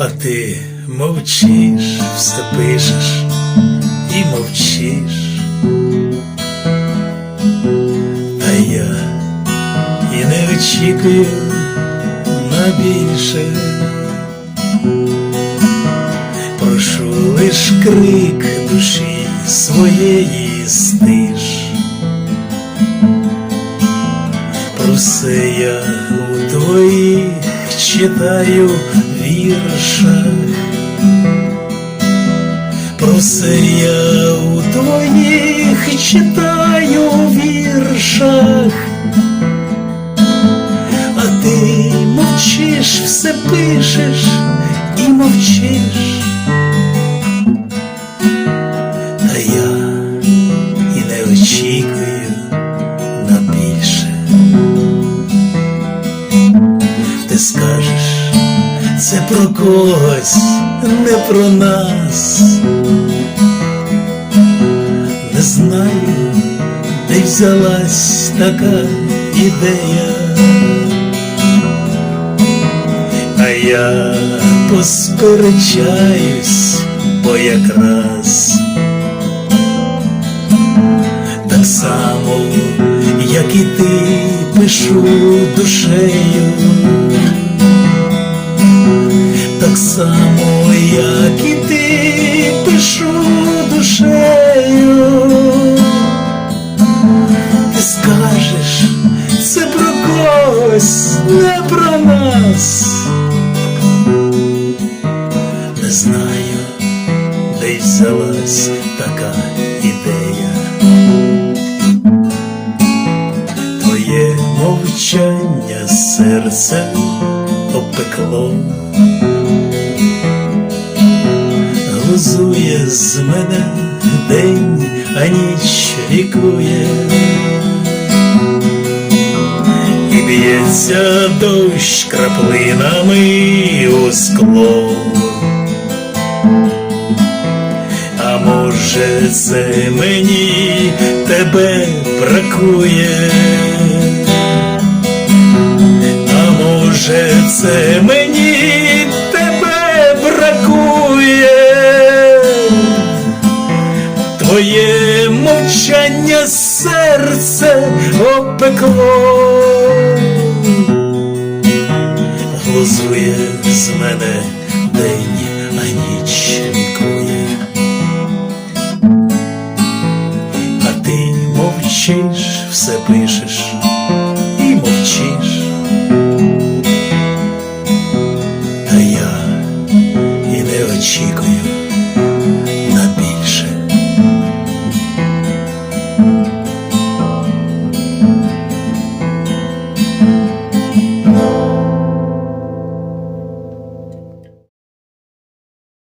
А ти мовчиш, все пишеш і мовчиш. Та я і не очікую на більше. Прошу лиш крик душі своєї стиш. Все я у твоїх читаю віршах. Про все я у твоїх читаю віршах. А ти мовчиш, все пишеш і мовчиш. Скажеш, це про когось, не про нас. Не знаю, де взялась така ідея. А я посперечаюсь, бо якраз так само, як і ти пишу душею, само, як і ти пишу душею. Ти скажеш, це про когось, не про нас. Не знаю, де й взялась така ідея. Твоє мовчання серце опекло, глузує з мене день, а ніч лікує. І б'ється дощ краплинами у скло. А може це мені тебе бракує? А може це мені мовчання серце опекло, глузує з мене день, а ніч лікує. А ти мовчиш, все пишеш